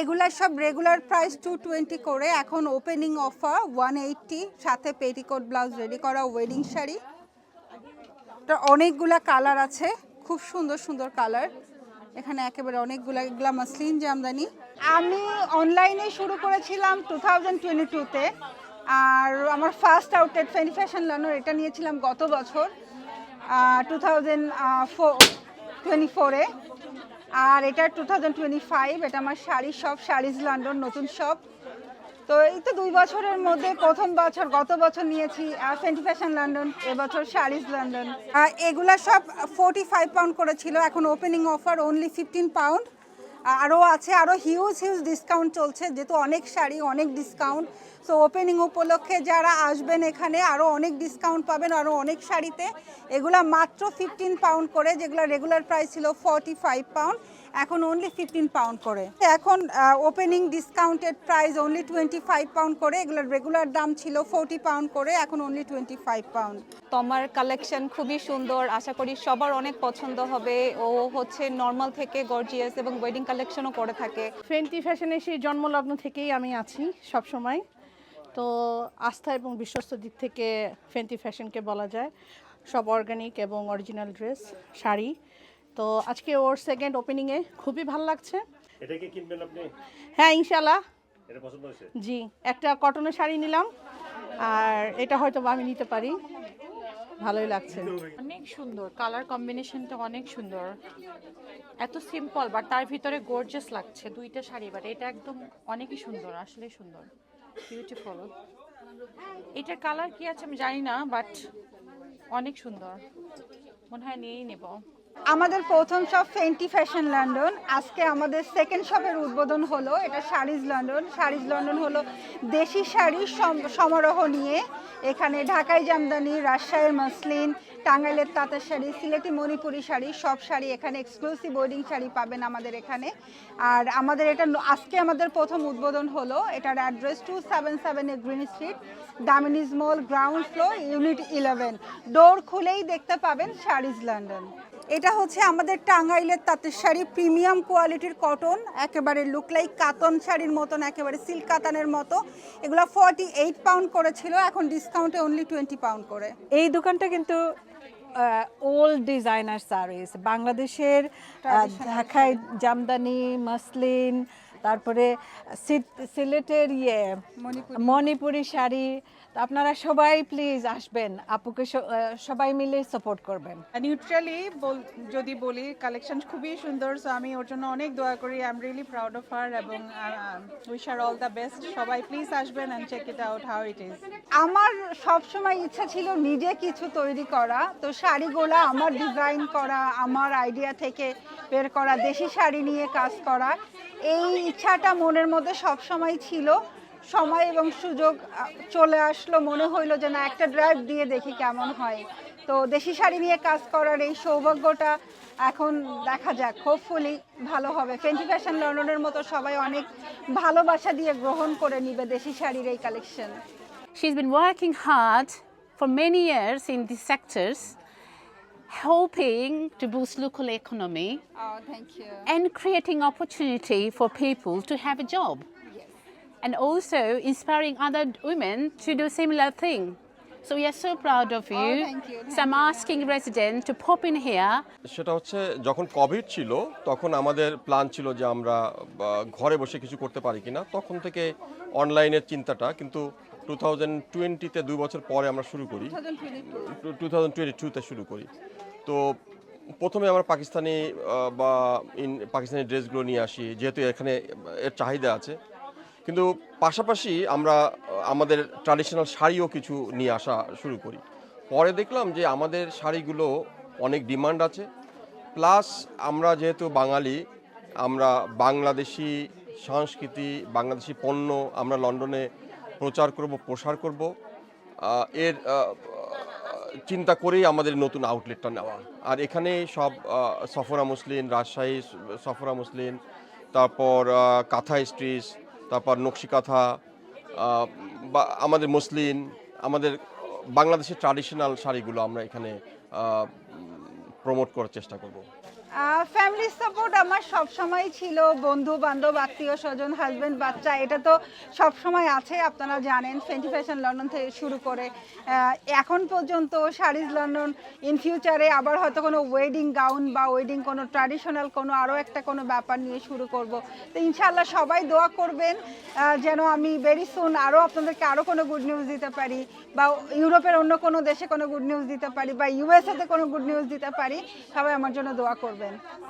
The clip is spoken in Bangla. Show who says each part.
Speaker 1: এগুলা সব রেগুলার প্রাইস টু টোয়েন্টি করে এখন ওপেনিং অফার ওয়ান এইটটি সাথে পেটিকোট ব্লাউজ রেডি করা ওয়েডিং শাড়ি। অনেকগুলা কালার আছে, খুব সুন্দর সুন্দর কালার এখানে একেবারে অনেকগুলা, এগুলা মাসলিন জামদানি। আমি অনলাইনে শুরু করেছিলাম টু থাউজেন্ড টোয়েন্টি টুতে আর আমার ফার্স্ট আউটলেট ফেনি ফ্যাশন লানোর এটা নিয়েছিলাম গত বছর টু থাউজেন্ড ফোর টোয়েন্টি ফোরে আর এটা টু থাউজেন্ড টোয়েন্টি ফাইভ এটা আমার শাড়ি শপ শাড়িজ লন্ডন নতুন শপ তো এই তো দুই বছরের মধ্যে প্রথম বছর, গত বছর নিয়েছি ফেন্টি ফ্যাশন লন্ডন এবছর শাড়িজ লন্ডন এগুলা সব ফোর্টি ফাইভ পাউন্ড করেছিল এখন opening offer only fifteen pound আরও আছে, আরও হিউজ হিউজ ডিসকাউন্ট চলছে, যেহেতু অনেক শাড়ি, অনেক ডিসকাউন্ট সো ওপেনিং উপলক্ষে যারা আসবেন এখানে, আরও অনেক ডিসকাউন্ট পাবেন, আরও অনেক শাড়িতে। এগুলা মাত্র ফিফটিন পাউন্ড করে, যেগুলো রেগুলার প্রাইস ছিল ফর্টি ফাইভ পাউন্ড এখন অনলি ফিফটিন পাউন্ড করে। এখন opening discounted price only twenty five pound করে। এগুলোর রেগুলার দাম ছিল ফোর্টি পাউন্ড করে এখন অনলি টোয়েন্টি ফাইভ পাউন্ড
Speaker 2: তোমার কালেকশন খুবই সুন্দর আশা করি সবার অনেক পছন্দ হবে। ও হচ্ছে নর্মাল থেকে গর্জিয়াস এবং ওয়েডিং কালেকশনও করে থাকে।
Speaker 3: ফেন্টি ফ্যাশনে সেই জন্মলগ্ন থেকেই আমি আছি সব সময় তো আস্থা এবং বিশ্বস্ত দিক থেকে ফেন্টি ফ্যাশনকে বলা যায়। সব অর্গানিক এবং অরিজিনাল ড্রেস শাড়ি। তো আজকে ওর সেকেন্ড ওপেনিংয়ে খুবই ভালো লাগছে।
Speaker 4: এটা কি কিনবেন আপনি?
Speaker 3: হ্যাঁ ইনশাল্লাহ
Speaker 4: এটা পছন্দ হয়েছে?
Speaker 3: জি একটা কটনের শাড়ি নিলাম। আর এটা হয়তো বা আমি নিতে পারি। ভালোই লাগছে।
Speaker 5: অনেক সুন্দর কালার কম্বিনেশনটা অনেক সুন্দর। এত সিম্পল বাট তার ভিতরে গর্জিয়াস লাগছে দুইটা শাড়ি বাট এটা একদম অনেকই সুন্দর আসলে সুন্দর। বিউটিফুল এটার কালার কি আছে আমি জানি না বাট অনেক সুন্দর। মনে হয় নিয়েই নেব।
Speaker 1: আমাদের প্রথম শপ ফেন্টি ফ্যাশন লন্ডন আজকে আমাদের সেকেন্ড শপের উদ্বোধন হলো, এটা শাড়িজ লন্ডন। শাড়িজ লন্ডন হলো দেশি শাড়ির সমারোহ নিয়ে। এখানে ঢাকাই জামদানি, রাজশাহীর মসলিন, টাঙ্গাইলের তাঁতের শাড়ি, সিলেটি মণিপুরি শাড়ি, সব শাড়ি এখানে এক্সক্লুসিভ ওয়েডিং শাড়ি পাবেন আমাদের এখানে। আর আমাদের এটা আজকে আমাদের প্রথম উদ্বোধন হলো, এটার address two seven seven A green street Damini's mall ground floor unit eleven door খুলেই দেখতে পাবেন শাড়িজ লন্ডন। এটা হচ্ছে আমাদের টাঙ্গাইলের তাঁতের শাড়ি। প্রিমিয়াম কোয়ালিটির কটন একেবারে লুক লাইক কাতন শাড়ির মতন একেবারে সিল্ক কাতানের মতো। এগুলো ফর্টি এইট পাউন্ড করেছিল এখন ডিসকাউন্টে অনলি টোয়েন্টি পাউন্ড করে।
Speaker 6: এই দোকানটা কিন্তু ওল্ড ডিজাইনার সারিস বাংলাদেশের ঢাকায় জামদানি মসলিন তারপরে সিলেটের ইয়ে মণিপুরি। শাড়ি তো আপনারা সবাই প্লিজ আসবেন। আপুকে সবাই মিলে সাপোর্ট করবেন।
Speaker 7: নিউট্রালি যদি বলি কালেকশন খুবই সুন্দর সো আমি ওর জন্য অনেক দোয়া করি। I am really proud of her এবং wish her all the best সবাই প্লিজ আসবেন and check it out how it is
Speaker 1: আমার সবসময় ইচ্ছা ছিল নিজে কিছু তৈরি করা। তো শাড়িগুলো আমার ডিজাইন করা আমার আইডিয়া থেকে বের করা দেশি শাড়ি নিয়ে কাজ করা। এই ইচ্ছাটা মনের মধ্যে সব সময় ছিল। সময় এবং সুযোগ চলে আসলো মনে হইল যে না একটা ড্রাইভ দিয়ে দেখি কেমন হয়। তো দেশি শাড়ি নিয়ে কাজ করার এই সৌভাগ্যটা এখন দেখা যাক। হোপফুলি ভালো হবে। ফেন্টি ফ্যাশন লন্ডনের মতো সবাই অনেক ভালোবাসা দিয়ে গ্রহণ করে নিবে দেশি শাড়ির এই collection
Speaker 8: She's been working hard for many years in these sectors, helping to boost local economy
Speaker 1: Oh, thank you.
Speaker 8: and creating opportunity for people to have a job. Yes. And also inspiring other women to do similar thing. So we are so proud of you.
Speaker 1: Oh, thank you, Thank
Speaker 8: so I'm asking residents to pop in here
Speaker 9: সেটা হচ্ছে যখন কোভিড ছিল তখন আমাদের প্ল্যান ছিল যে আমরা ঘরে বসে কিছু করতে পারি কিনা তখন থেকে অনলাইনের চিন্তাটা কিন্তু টু থাউজেন্ড টোয়েন্টিতে দুই বছর পরে আমরা শুরু করি। টু থাউজেন্ড টোয়েন্টি টুতে শুরু করি। তো প্রথমে আমরা পাকিস্তানি বা ইন পাকিস্তানি ড্রেসগুলো নিয়ে আসি যেহেতু এখানে এর চাহিদা আছে। কিন্তু পাশাপাশি আমরা আমাদের ট্র্যাডিশনাল শাড়িও কিছু নিয়ে আসা শুরু করি। পরে দেখলাম যে আমাদের শাড়িগুলো অনেক ডিমান্ড আছে। প্লাস আমরা যেহেতু বাঙালি আমরা বাংলাদেশি সংস্কৃতি বাংলাদেশি পণ্য আমরা লন্ডনে প্রচার করব, প্রসার করব। এর চিন্তা করেই আমাদের নতুন আউটলেটটা নেওয়া। আর এখানে সব সফরা মুসলিন, রাজশাহী সফরা মুসলিন, তারপর কাঁথা স্ট্রিচ তারপর নকশি কাঁথা বা আমাদের মুসলিন, আমাদের বাংলাদেশের ট্র্যাডিশনাল শাড়িগুলো আমরা এখানে প্রমোট করার চেষ্টা করব।
Speaker 1: ফ্যামিলি সাপোর্ট আমার সব সময় ছিল। বন্ধু বান্ধব আত্মীয় স্বজন হাজবেন্ড বাচ্চা, এটা তো সব সময় আছে, আপনারা জানেন ফেন্টি ফ্যাশন লন্ডন থেকে শুরু করে। এখন পর্যন্ত শাড়িজ লন্ডন ইন ফিউচারে আবার হয়তো কোনো ওয়েডিং গাউন বা ওয়েডিং কোনো ট্র্যাডিশনাল কোনো আরও একটা কোনো ব্যাপার নিয়ে শুরু করব। তো ইনশাল্লাহ সবাই দোয়া করবেন যেন আমি ভেরি সুন আরও আপনাদেরকে আরও কোনো গুড নিউজ দিতে পারি বা ইউরোপের অন্য কোনো দেশে কোনো গুড নিউজ দিতে পারি বা ইউএসএতে কোনো গুড নিউজ দিতে পারি, সবাই আমার জন্য দোয়া করবেন